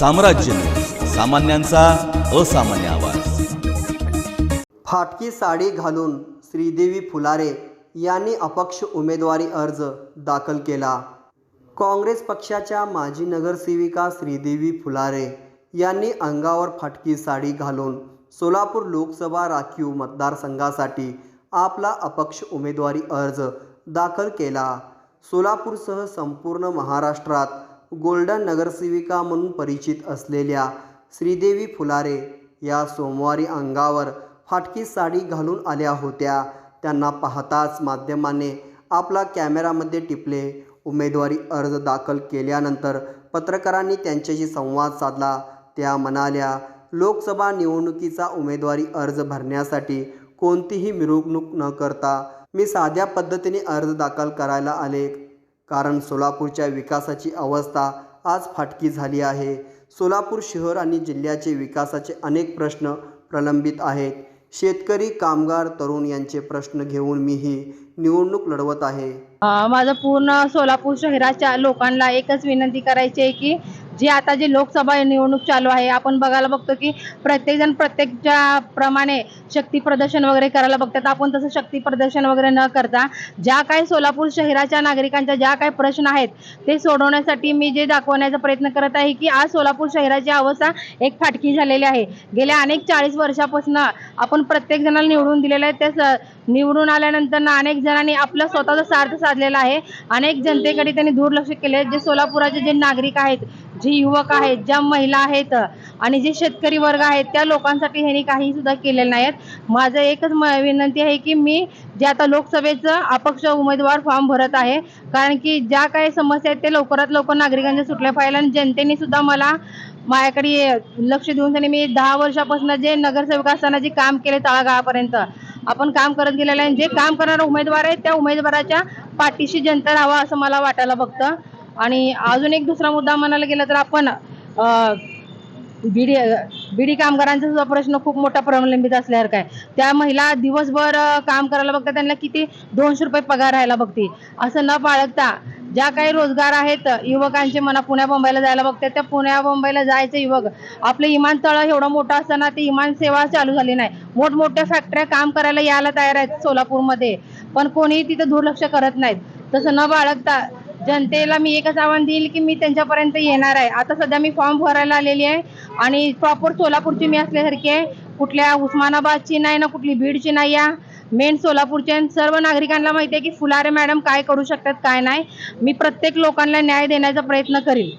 साम्राज्य. सामान्यांचा असामान्य आवाज. फाटकी साडी घालून श्रीदेवी फुलारे यांनी अपक्ष उमेदवारी अर्ज दाखल केला. काँग्रेस पक्षाच्या माजी नगरसेविका श्रीदेवी फुलारे यांनी अंगावर फाटकी साडी घालून सोलापूर लोकसभा राखीव मतदारसंघासाठी आपला अपक्ष उमेदवारी अर्ज दाखल केला. सोलापूरसह संपूर्ण महाराष्ट्रात गोल्डन नगरसेविका म्हणून परिचित असलेल्या श्रीदेवी फुलारे या सोमवारी अंगावर फाटकी साडी घालून आल्या होत्या. त्यांना पाहताच माध्यमाने आपला कॅमेरामध्ये टिपले. उमेदवारी अर्ज दाखल केल्यानंतर पत्रकारांनी त्यांच्याशी संवाद साधला. त्या म्हणाल्या लोकसभा निवडणुकीचा उमेदवारी अर्ज भरण्यासाठी कोणतीही मिरवणूक न करता मी साध्या पद्धतीने अर्ज दाखल करायला आले. कारण सोलापूरच्या विकासाची अवस्था आज फाटकी झाली आहे. सोलापूर शहर आणि जिल्ह्याचे विकासाचे अनेक प्रश्न प्रलंबित आहेत. शेतकरी कामगार तरुण यांचे प्रश्न घेऊन मी ही निवडणूक लढवत आहे. माझं पूर्ण सोलापूर शहराच्या लोकांना एकच विनंती करायची आहे की जे आता जे लोकसभा निवडणूक चालू आहे आपण बघायला बघतो की प्रत्येकजण प्रत्येकच्या प्रमाणे शक्ती प्रदर्शन वगैरे करायला बघतात. आपण तसं शक्ती प्रदर्शन वगैरे न करता ज्या काही सोलापूर शहराच्या नागरिकांच्या ज्या काही प्रश्न आहेत ते सोडवण्यासाठी मी जे दाखवण्याचा प्रयत्न करत आहे की आज सोलापूर शहराची अवस्था एक फाटकी झालेली आहे. गेल्या अनेक चाळीस वर्षापासून आपण प्रत्येक जणाला निवडून दिलेलं आहे. त्या स- निवडून आल्यानंतर अनेक जणांनी आपला स्वतःचा सार्थ साधलेला आहे. अनेक जनतेकडे त्यांनी दुर्लक्ष केले जे सोलापुराचे जे नागरिक आहेत जे युवक आहेत ज्या महिला आहेत आणि जे शेतकरी वर्ग आहेत त्या लोकांसाठी ह्यांनी काही सुद्धा केलेलं नाही आहेत माझं एकच म विनंती आहे की मी जे आता लोकसभेचं अपक्ष उमेदवार फॉर्म भरत आहे कारण की ज्या काही समस्या आहेत ते लवकरात लवकर नागरिकांच्या सुटल्या पाहिजे आणि जनतेने सुद्धा मला माझ्याकडे लक्ष देऊन त्यांनी मी दहा वर्षापासून जे नगरसेवक असताना जे काम केले तळागाळापर्यंत आपण काम करत गेलेलं आहे. जे काम करणारा उमेदवार आहे त्या उमेदवाराच्या पाठीशी जनता राहावा असं मला वाटायला बघतं आणि अजून एक दुसरा मुद्दा म्हणायला गेला तर आपण बीडी बीडी कामगारांचा सुद्धा प्रश्न खूप मोठा प्रलंबित असल्यासारखा आहे त्या महिला दिवसभर काम करायला बघतात त्यांना किती दोनशे रुपये पगार राहायला बघते. असं न बाळगता ज्या काही रोजगार आहेत युवकांचे म्हणा पुण्या मुंबईला जायला बघतात त्या पुण्या मुंबईला जायचे युवक आपले विमानतळ एवढं मोठं असताना ते विमान सेवा चालू झाली नाही. मोठमोठ्या फॅक्टऱ्या काम करायला यायला तयार आहेत सोलापूरमध्ये पण कोणीही तिथं दुर्लक्ष करत नाहीत. तसं न बाळगता जनतेला मी एकच आव्हान देईल की मी त्यांच्यापर्यंत येणार आहे. आता सध्या मी फॉर्म भरायला आलेली आहे आणि प्रॉपर सोलापूरची मी असल्यासारखी आहे. कुठल्या उस्मानाबादची नाही ना कुठली बीडची नाही या. मेन सोलापूरचे आणि सर्व नागरिकांना माहिती आहे की फुलारे मॅडम काय करू शकतात काय नाही. मी प्रत्येक लोकांना न्याय देण्याचा प्रयत्न करील.